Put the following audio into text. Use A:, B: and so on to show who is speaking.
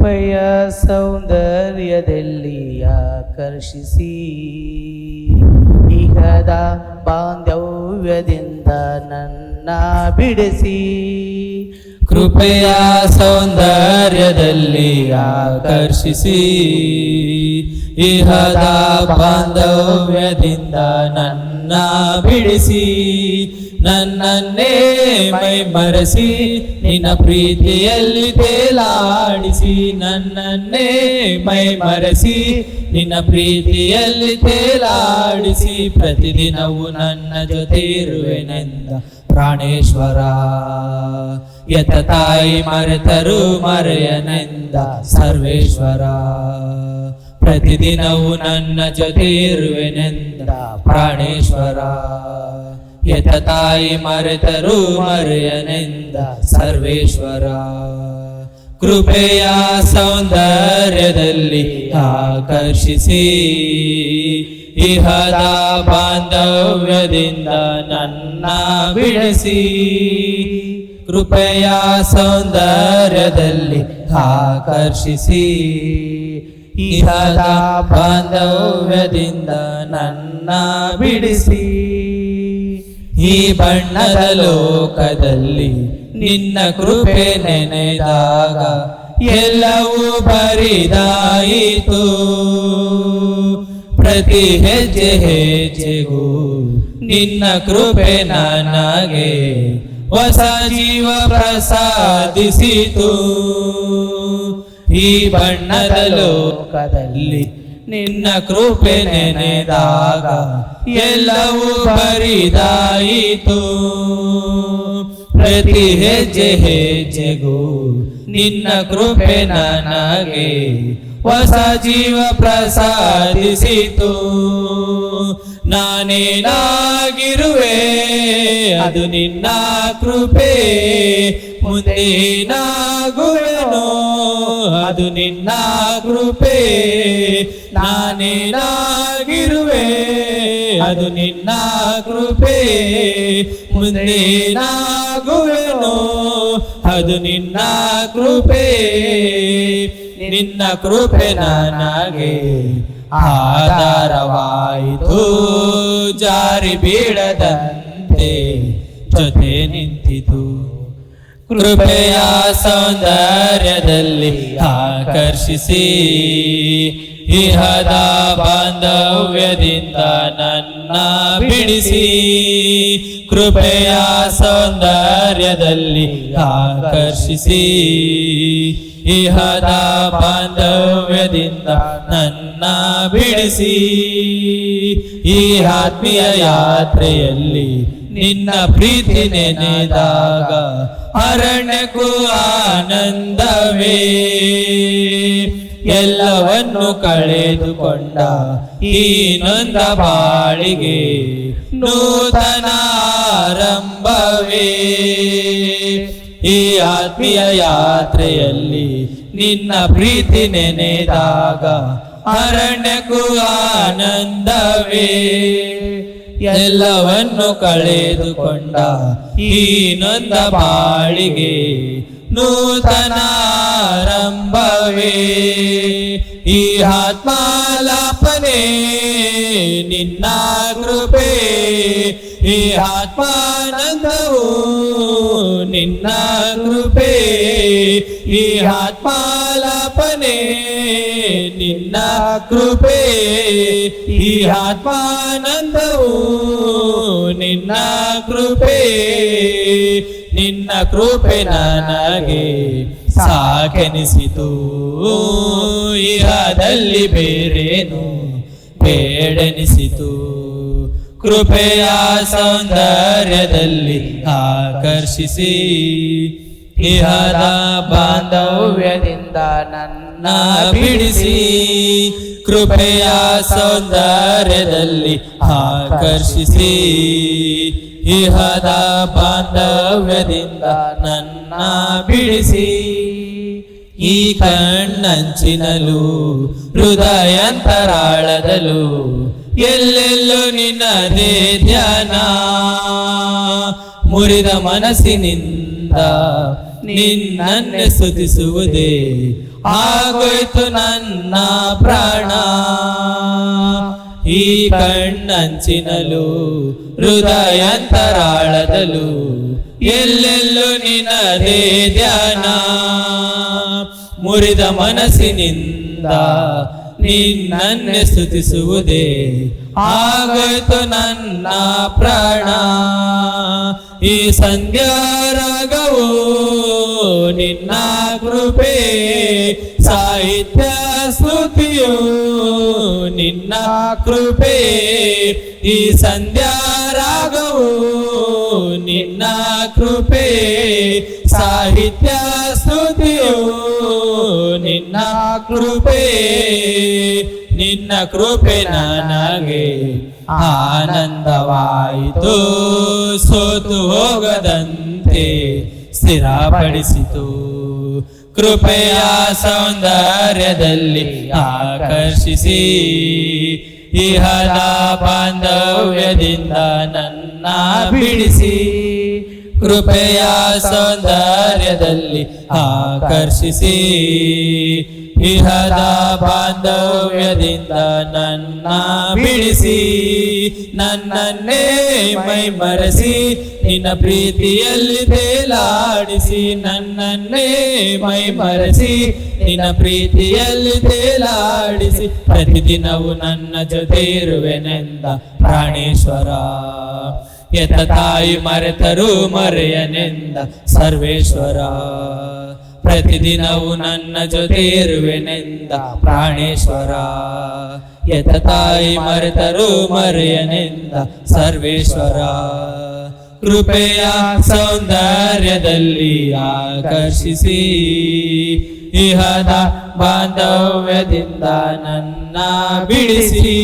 A: ಕೃಪೆಯ ಸೌಂದರ್ಯದಲ್ಲಿ ಆಕರ್ಷಿಸಿ. ಈಗದ ಬಾಂಧವ್ಯದಿಂದ ನನ್ನ ಬಿಡಿಸಿ.
B: ಕೃಪೆಯ ಸೌಂದರ್ಯದಲ್ಲಿ ಆಕರ್ಷಿಸಿ. ಇಹದ ಬಾಂಧವ್ಯದಿಂದ ನನ್ನ ಬಿಡಿಸಿ. ನನ್ನನ್ನೇ ಮೈ ಮರೆಸಿ ನಿನ್ನ ಪ್ರೀತಿಯಲ್ಲಿ ತೇಲಾಡಿಸಿ, ನನ್ನನ್ನೇ ಮೈ ಮರೆಸಿ ನಿನ್ನ ಪ್ರೀತಿಯಲ್ಲಿ ತೇಲಾಡಿಸಿ, ಪ್ರತಿದಿನವೂ ನನ್ನ ಜೊತೆ ಇರುವೆನೆಂದ ಪ್ರಾಣೇಶ್ವರ. ಯತ ತಾಯಿ ಮರೆತರು ಮರೆಯನೆಂದ ಸರ್ವೇಶ್ವರ. ಪ್ರತಿದಿನವೂ ನನ್ನ ಜೊತೆ ಇರುವೆನೆಂದ ಪ್ರಾಣೇಶ್ವರ. ಯತ ತಾಯಿ ಮರೆತರು ಮರೆಯನೆಂದ ಸರ್ವೇಶ್ವರ. ಕೃಪೆಯ ಸೌಂದರ್ಯದಲ್ಲಿ ಆಕರ್ಷಿಸಿ. ಇಹದ ಬಾಂಧವ್ಯದಿಂದ ನನ್ನ ಬಿಡಿಸಿ. ಕೃಪೆಯ ಸೌಂದರ್ಯದಲ್ಲಿ ಆಕರ್ಷಿಸಿ. ಇಹದ ಬಾಂಧವ್ಯದಿಂದ ನನ್ನ ಬಿಡಿಸಿ. ಈ ಬಣ್ಣದ ಲೋಕದಲ್ಲಿ ನಿನ್ನ ಕೃಪೆ ನೆನೆದಾಗ ಎಲ್ಲವೂ ಬರಿದಾಯಿತು. ಪ್ರತಿ ಹೆಜ್ಜೆ ಹೆಜ್ಜೆಗೂ ನಿನ್ನ ಕೃಪೆ ನನಗೆ ಹೊಸ ಜೀವ ಪ್ರಸಾದಿಸಿತು. ಈ ಬಣ್ಣದ ಲೋಕದಲ್ಲಿ ನಿನ್ನ ಕೃಪೆ ನೆನೆದಾಗ ಎಲ್ಲವೂ ಬರಿದಾಯಿತು. ಪ್ರತಿ ಹೆಜ್ಜೆ ಹೆಜ್ಜೆಗೂ ನಿನ್ನ ಕೃಪೆ ನನಗೆ ಹೊಸ ಜೀವ ಪ್ರಸಾದಿಸಿತು. ನಾನೇನಾಗಿರುವೆ ಅದು ನಿನ್ನ ಕೃಪೆ, ಮುಂದೇನಾಗುವೆನೋ? ಅದು ನಿನ್ನ ಕೃಪೆ. ನಾನೇನಾಗಿರುವೆ, ಅದು ನಿನ್ನ ಕೃಪೆ. ಮುಂದೇನಾಗುವೆನೋ, ಅದು ನಿನ್ನ ಕೃಪೆ. ನಿನ್ನ ಕೃಪೆ ನನಗೆ ಆಧಾರವಾಯಿತು, ಜಾರಿ ಬೀಳದಂತೆ ಜೊತೆ ನಿಂತಿತು. ಕೃಪೆಯ ಸೌಂದರ್ಯದಲ್ಲಿ ಆಕರ್ಷಿಸಿ. ಇಹದ ಬಾಂಧವ್ಯದಿಂದ ನನ್ನ ಬಿಡಿಸಿ. ಕೃಪೆಯ ಸೌಂದರ್ಯದಲ್ಲಿ ಆಕರ್ಷಿಸಿ. ಇಹದ ಬಾಂಧವ್ಯದಿಂದ ನನ್ನ ಬಿಡಿಸಿ. ಈ ಆತ್ಮೀಯ ಯಾತ್ರೆಯಲ್ಲಿ ನಿನ್ನ ಪ್ರೀತಿ ನೆನೆದಾಗ ಅರಣ್ಯಕ್ಕೂ ಆನಂದವೇ. ಎಲ್ಲವನ್ನು ಕಳೆದುಕೊಂಡ ಈ ನೊಂದ ಬಾಳಿಗೆ ನೂತನ ಆರಂಭವೇ. ಈ ಆತ್ಮೀಯ ಯಾತ್ರೆಯಲ್ಲಿ ನಿನ್ನ ಪ್ರೀತಿ ನೆನೆದಾಗ ಅರಣ್ಯಕ್ಕೂ ಆನಂದವೇ. ಎಲ್ಲವನ್ನು ಕಳೆದುಕೊಂಡ ಈ ನೊಂದ ಬಾಳಿಗೆ ನೂತನ ಆರಂಭವೇ ಈ ಆತ್ಮಾಲಾಪನೆ ನಿನ್ನ ಕೃಪೆ. ಈ ಆತ್ಮಾನಂದವು ನಿನ್ನ ಕೃಪೆ. ಈ ಕೃಪೆ ಈ ಆತ್ಮಾನಂದವು ನಿನ್ನ ಕೃಪೆ ನಿನ್ನ ಕೃಪೆ ನನಗೆ ಸಾಕೆನಿಸಿತು. ಇಹದಲ್ಲಿ ಬೇರೇನು ಬೇಡನಿಸಿತು. ಕೃಪೆಯ ಸೌಂದರ್ಯದಲ್ಲಿ ಆಕರ್ಷಿಸಿ. ಇಹದ ಬಾಂಧವ್ಯದಿಂದ ನನ್ನ ಬಿಡಿಸಿ ಕೃಪೆಯ ಸೌಂದರ್ಯದಲ್ಲಿ ಆಕರ್ಷಿಸಿ. ಇಹದ ಬಾಂಧವ್ಯದಿಂದ ನನ್ನ ಬಿಡಿಸಿ. ಈ ಕಣ್ಣಂಚಿನಲು ಹೃದಯಂತರಾಳದಲು ಎಲ್ಲೆಲ್ಲೂ ನಿನ್ನದೇ ಧ್ಯಾನ ಮುರಿದ ಮನಸ್ಸಿನಿಂದ ನಿನ್ನನ್ನೇ ಸುತಿಸುವುದೇ ಆಗೋಯ್ತು ನನ್ನ ಪ್ರಾಣ. ಈ ಕಣ್ಣಂಚಿನಲು ಹೃದಯಂತರಾಳದಲು ಎಲ್ಲೆಲ್ಲೂ ನಿನ್ನದೇ ಧ್ಯಾನ. ಮುರಿದ ಮನಸ್ಸಿನಿಂದ ನಿನ್ನನ್ನೇ ಸ್ತುತಿಸುವುದೇ ಆಗೋಯ್ತು ನನ್ನ ಪ್ರಾಣ. ಈ ಸಂಧ್ಯಾ ರಾಗವು ನಿನ್ನ ಕೃಪೆ, ಸಾಹಿತ್ಯ ಸ್ತುತಿಯು ನಿನ್ನ ಕೃಪೆ. ಈ ಸಂಧ್ಯಾ ರಾಗವು ನಿನ್ನ ಕೃಪೆ, ಸಾಹಿತ್ಯ ಸ್ತುತಿಯು ನಿನ್ನ ಕೃಪೆ. ನಿನ್ನ ಕೃಪೆ ನನಗೆ ಆನಂದವಾಯಿತು, ಸೋತು ಹೋಗದಂತೆ. ಸ್ಥಿರಪಡಿಸಿತು. ಕೃಪೆಯ ಸೌಂದರ್ಯದಲ್ಲಿ ಆಕರ್ಷಿಸಿ. ಇಹದ ಬಾಂಧವ್ಯದಿಂದ ನನ್ನ ಬಿಡಿಸಿ. ಕೃಪೆಯ ಸೌಂದರ್ಯದಲ್ಲಿ ಆಕರ್ಷಿಸಿ. ಇಹದ ಬಾಂಧವ್ಯದಿಂದ ನನ್ನ ಬಿಡಿಸಿ. ನನ್ನನ್ನೇ ಮೈ ಮರೆಸಿ ನಿನ್ನ ಪ್ರೀತಿಯಲ್ಲಿ ತೇಲಾಡಿಸಿ, ನನ್ನನ್ನೇ ಮೈ ಮರೆಸಿ ನಿನ್ನ ಪ್ರೀತಿಯಲ್ಲಿ ತೇಲಾಡಿಸಿ, ಪ್ರತಿದಿನವೂ ನನ್ನ ಜೊತೆ ಇರುವೆನೆಂದ ಪ್ರಾಣೇಶ್ವರ. ಎತ್ತ ತಾಯಿ ಮರೆತರು ಮರೆಯನೆಂದ ಸರ್ವೇಶ್ವರ. ಪ್ರತಿದಿನವೂ ನನ್ನ ಜೊತೆ ಇರುವೆನೆಂದ ಪ್ರಾಣೇಶ್ವರ. ಎತ್ತ ತಾಯಿ ಮರೆತರು ಮರೆಯನಿಂದ ಸರ್ವೇಶ್ವರ. ಕೃಪೆಯ ಸೌಂದರ್ಯದಲ್ಲಿ ಆಕರ್ಷಿಸಿ ಇಹದ ಬಾಂಧವ್ಯದಿಂದ ನನ್ನ ಬಿಡಿಸಿ.